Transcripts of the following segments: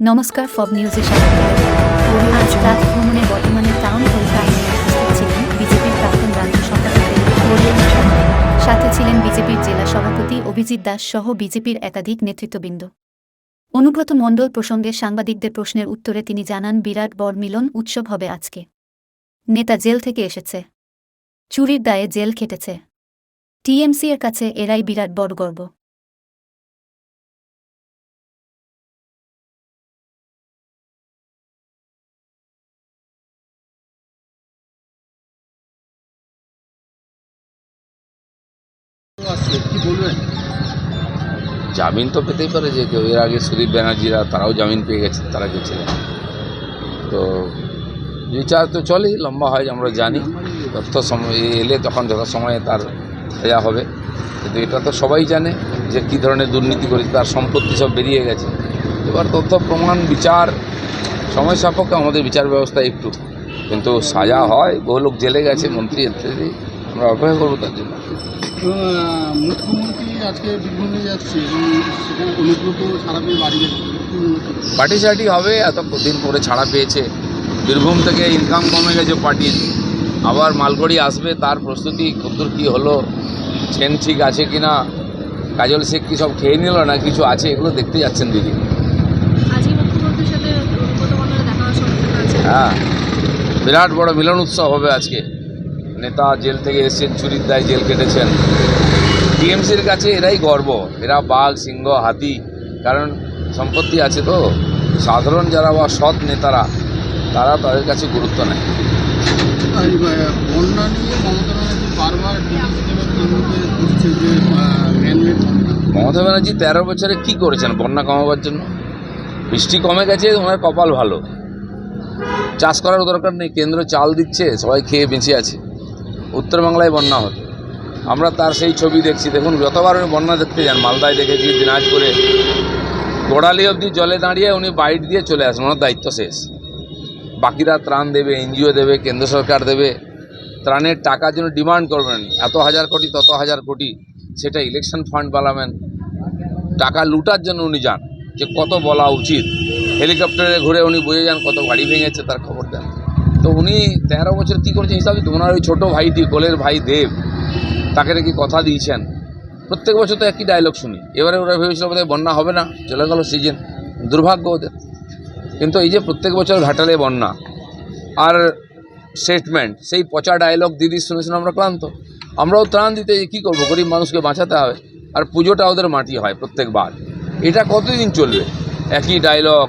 নমস্কার, ফব নিউজে আজ রাত ভ্রমণে বর্তমানে টাউন ছিলেন বিজেপির প্রাক্তন রাজ্য সভাপতি। সাথে ছিলেন বিজেপির জেলা সভাপতি অভিজিৎ দাস সহ বিজেপির একাধিক নেতৃত্ববৃন্দ। অনুব্রত মণ্ডল প্রসঙ্গে সাংবাদিকদের প্রশ্নের উত্তরে তিনি জানান, বিরাট বড় মিলন উৎসব হবে আজকে। নেতা জেল থেকে এসেছে। চুরির দায়ে জেল খেটেছে। টিএমসি এর কাছে এরাই বিরাট বড় গর্ব। জামিন তো পেতেই পারে যে কেউ। এর আগে সুদীপ ব্যানার্জিরা, তারাও জামিন পেয়ে গেছে, তারা গেছিলেন। তো বিচার তো চলেই, লম্বা হয়, আমরা জানি। তথ্য সময় এলে তখন যথা সময়ে তার সাজা হবে। কিন্তু এটা তো সবাই জানে যে কী ধরনের দুর্নীতি করেছে, তার সম্পত্তি সব বেরিয়ে গেছে। এবার তথ্য, প্রমাণ, বিচার, সময় সাপেক্ষে আমাদের বিচার ব্যবস্থা একটু। কিন্তু সাজা হয়, বহু লোক জেলে গেছে, মন্ত্রী ইত্যাদি আমরা অপেক্ষা করব তার জন্য। মুখ্যমন্ত্রী আজকে বীরভূমে যাচ্ছে এবং সেখানে অনুব্রত ছাড়া পেয়ে বাড়ি যাচ্ছে কি হচ্ছে? পার্টি সার্টি হবে এত দিন পরে ছাড়া পেয়েছে। বীরভূম থেকে ইনকাম কমে গেছে পার্টির। আবার মালগড়ি আসবে তার প্রস্তুতি কতদূর কী হলো চেন ঠিক আছে কি না কাজল শেখ কি সব খেয়ে নিল না কিছু আছে এগুলো দেখতে যাচ্ছেন দিদি। আজই মুখ্যমন্ত্রীর সাথে অনুব্রত মণ্ডলের দেখা হওয়ার সম্ভাবনা আছে। হ্যাঁ। বিরাট বড় মিলন উৎসব হবে আজকে। নেতা জেল থেকে এসেছেন চুরির দায় জেল কেটেছেন। টিএমসির কাছে এরাই গর্ব এরা বাঘ সিংহ হাতি কারণ সম্পত্তি আছে তো। সাধারণ যারা বা সৎ নেতারা তারা তাদের কাছে গুরুত্ব নেয়। বন্যা মমতা ব্যানার্জি বারবার যে মমতা ব্যানার্জি তেরো বছরে কি করেছেন বন্যা কমাবার জন্য? বৃষ্টি কমে গেছে ওনার কপাল ভালো। চাষ করার দরকার নেই কেন্দ্র চাল দিচ্ছে সবাই খেয়ে বেঁচে আছে। উত্তরবাংলায় বন্যা হতো। আমরা তার সেই ছবি দেখছি। দেখুন, যতবার উনি বন্যা দেখতে যান, মালদায় দেখেছি, দিনাজপুরে। গোড়ালি অবধি জলে দাঁড়িয়ে উনি বাইট দিয়ে চলে আসেন, ওনার দায়িত্ব শেষ। বাকিরা ত্রাণ দেবে, এনজিও দেবে, কেন্দ্র সরকার দেবে। ত্রাণের টাকার জন্য ডিমান্ড করবেন, এত হাজার কোটি, তত হাজার কোটি, সেটা ইলেকশন ফান্ড বানাবেন। টাকা লুটার জন্য উনি যান, যে কত বলা উচিত। হেলিকপ্টারে ঘুরে উনি বুঝে যান, কত গাড়ি ভেঙেছে, তার খবর তো উনি তেরো বছর কী করেছেন হিসাবে ওনার ওই ছোটো ভাইটি কোলের ভাই দেব, তাকে নাকি কথা দিয়েছেন। প্রত্যেক বছর তো একই ডায়লগ শুনি। এবারে ওরা ভেবেছিল বোধহয় বন্যা হবে না, চলে গেল সিজন দুর্ভাগ্য ওদের। কিন্তু এই যে প্রত্যেক বছর ঘাটালে বন্যা, আর স্টেটমেন্ট সেই পচা ডায়লগ দিদি শুনে শুনে আমরা ক্লান্ত। আমরাও ত্রাণ দিতে কী করব? গরিব মানুষকে বাঁচাতে হবে। আর পুজোটা ওদের মাটি হয় প্রত্যেকবার। এটা কতদিন চলবে? একই ডায়লগ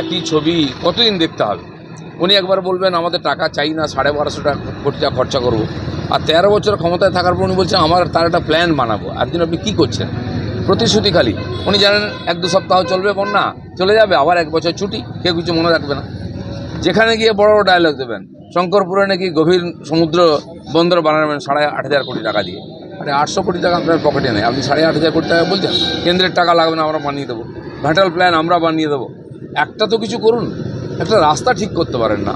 একই ছবি, কতদিন দেখতে হবে? উনি একবার বলবেন, আমাদের টাকা চাই না, সাড়ে বারোশো টাকা কোটি টাকা খরচা করব। আর তেরো বছর ক্ষমতায় থাকার পর উনি বলছেন, আমার তার একটা প্ল্যান বানাবো। একদিন আপনি কী করছেন? প্রতিশ্রুতি খালি। উনি জানেন এক দু সপ্তাহ চলবে বন্যা, চলে যাবে, আবার এক বছর ছুটি, কেউ কিছু মনে রাখবে না। যেখানে গিয়ে বড় বড় ডায়লগ দেবেন, শঙ্করপুরে নাকি গভীর সমুদ্র বন্দর বানাবেন সাড়ে আট হাজার কোটি টাকা দিয়ে। আরে আটশো কোটি টাকা আপনার পকেটে নেই। আপনি সাড়ে আট হাজার কোটি টাকা বলছেন, কেন্দ্রের টাকা লাগবে না, আমরা বানিয়ে দেবো। ঘাটাল প্ল্যান আমরা বানিয়ে দেবো। একটা তো কিছু করুন। একটা রাস্তা ঠিক করতে পারেন না।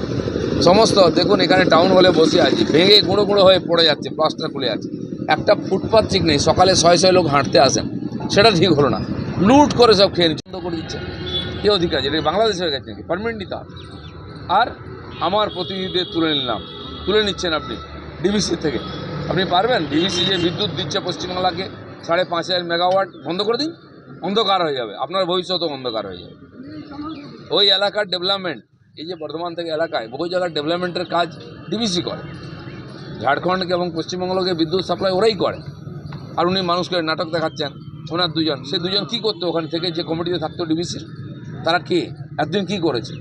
সমস্ত, দেখুন এখানে টাউন হলে বসে আছি, ভেঙে গুঁড়ো গুঁড়ো হয়ে পড়ে যাচ্ছে প্লাস্টার খুলে যাচ্ছে। একটা ফুটপাথ ঠিক নেই, সকালে ছয় ছয় লোক হাঁটতে আসেন, সেটা ঠিক হলো না। লুট করে সব খেয়ে নিচ্ছে করে দিচ্ছে। কে অধিকার কি বাংলাদেশ হয়ে গেছে নাকি পারমানেন্ট হবে আর। আমার প্রতিনিধিদের তুলে নিলাম। তুলে নিচ্ছেন আপনি ডিবিসি থেকে। আপনি পারবেন? ডিবিসি যে বিদ্যুৎ দিচ্ছে পশ্চিমবাংলাকে, সাড়ে পাঁচ হাজার মেগাওয়াট বন্ধ করে দিন, অন্ধকার হয়ে যাবে। আপনার ভবিষ্যৎও অন্ধকার হয়ে যাবে। ওই এলাকার ডেভেলপমেন্ট এই যে বর্ধমান থেকে এলাকায় বহু জায়গার ডেভেলপমেন্টের কাজ ডিবিসি করে। ঝাড়খণ্ডকে এবং পশ্চিমবঙ্গকে বিদ্যুৎ সাপ্লাই ওরাই করে। আর উনি মানুষকে নাটক দেখাচ্ছেন, ওনার দুজন। সে দুজন কী করতো? ওখান থেকে যে কমিটিতে থাকতো ডিবিসির তারা কে? একদিন কি করেছে?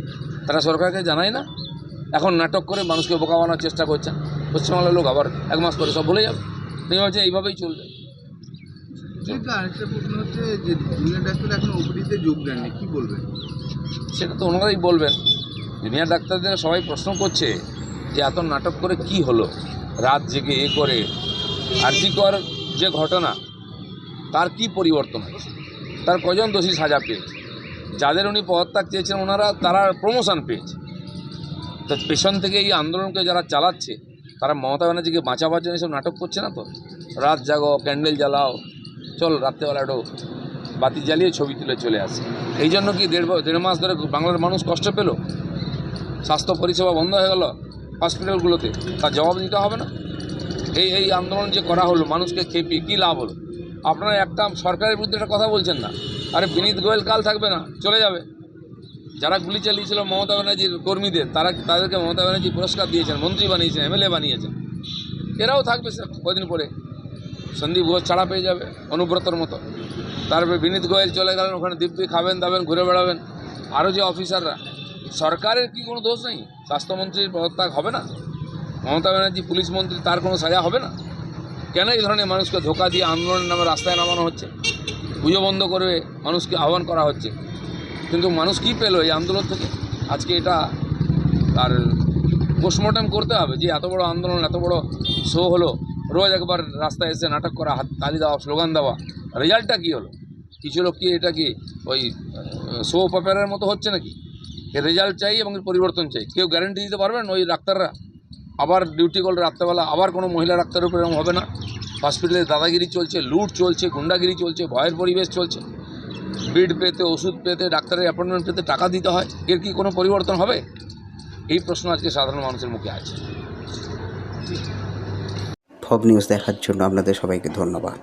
তারা সরকারকে জানায় না? এখন নাটক করে মানুষকে বোকা বানানোর চেষ্টা করছেন। পশ্চিমবাংলার লোক আবার এক মাস পরে সব ভুলে যাবে। তিনি ভাবছেন এইভাবেই চলবে। ঠিক আরেকটা প্রশ্ন হচ্ছে যে জুনিয়র ডাক্তার এখন ওপিডিতে যোগ দেননি কি বলবেন? সেটা তো ওনারাই বলবেন। জুনিয়র ডাক্তারদের সবাই প্রশ্ন করছে যে এত নাটক করে কি হলো? রাত জেগে এ করে আর্যিকর যে ঘটনা? তার কি পরিবর্তন হয়েছে তার কজন দোষী সাজা পেয়েছে? যাদের উনি পদত্যাগ চেয়েছেন ওনারা তারা প্রমোশন পেয়েছে। তো পেছন থেকে এই আন্দোলনকে যারা চালাচ্ছে তারা মমতা ব্যানার্জিকে বাঁচাবার জন্য সব নাটক করছে না তো? রাত জাগো ক্যান্ডেল জ্বালাও চল রাত্রেবেলা একটু বাতি জ্বালিয়ে ছবি তুলে চলে আসে। এই জন্য কি দেড় দেড় মাস ধরে বাংলার মানুষ কষ্ট পেল? স্বাস্থ্য পরিষেবা বন্ধ হয়ে গেল হসপিটালগুলোতে, তার জবাব দিতে হবে না? এই এই আন্দোলন যে করা হলো, মানুষকে খেপিয়ে কী লাভ হলো? আপনারা একটা সরকারের বিরুদ্ধে একটা কথা বলছেন না? আরে বিনীত গোয়েল কাল থাকবে না, চলে যাবে। যারা গুলি চালিয়েছিল মমতা ব্যানার্জির কর্মীদের, তারা, তাদেরকে মমতা ব্যানার্জি পুরস্কার দিয়েছেন, মন্ত্রী বানিয়েছেন, এমএলএ বানিয়েছেন। এরাও থাকবে স্যার, কদিন পরে। সন্দীপ ঘোষ ছাড়া পেয়ে যাবে, অনুব্রতর মতো। তারপরে বিনীত গোয়েল চলে গেলেন, ওখানে দিব্যি খাবেন, দাবেন, ঘুরে বেড়াবেন। আরও যে অফিসাররা, সরকারের কি কোনো দোষ নেই? স্বাস্থ্যমন্ত্রীর পদত্যাগ হবে না? মমতা ব্যানার্জি, পুলিশ মন্ত্রী, তার কোনো সাজা হবে না? কেন এই ধরনের মানুষকে ধোকা দিয়ে আন্দোলনের নামে রাস্তায় নামানো হচ্ছে? পুজো বন্ধ করে মানুষকে আহ্বান করা হচ্ছে। কিন্তু মানুষ কী পেল এই আন্দোলন থেকে? আজকে এটা আর পোস্টমর্টম করতে হবে যে এত বড় আন্দোলন, এত বড় শো হলো। রোজ একবার রাস্তায় এসে নাটক করা, হাত তালি দেওয়া, স্লোগান দেওয়া, রেজাল্টটা কী হলো? কিছু লোক কি এটা কি ওই শো পেপারের মতো হচ্ছে নাকি? রেজাল্ট চাই এবং পরিবর্তন চাই। কেউ গ্যারেন্টি দিতে পারবেন ওই ডাক্তাররা? আবার ডিউটি করলে রাত্রেবেলা, আবার কোনো মহিলা ডাক্তারের উপর এরকম হবে না? হসপিটালে দাদাগিরি চলছে, লুট চলছে, গুন্ডাগিরি চলছে, ভয়ের পরিবেশ চলছে। বেড পেতে, ওষুধ পেতে, ডাক্তারের অ্যাপয়েন্টমেন্ট পেতে টাকা দিতে হয়, এর কি কোনো পরিবর্তন হবে? এই প্রশ্ন আজকে সাধারণ মানুষের মুখে আছে। ফব নিউজ দেখার জন্য আপনাদের সবাইকে ধন্যবাদ।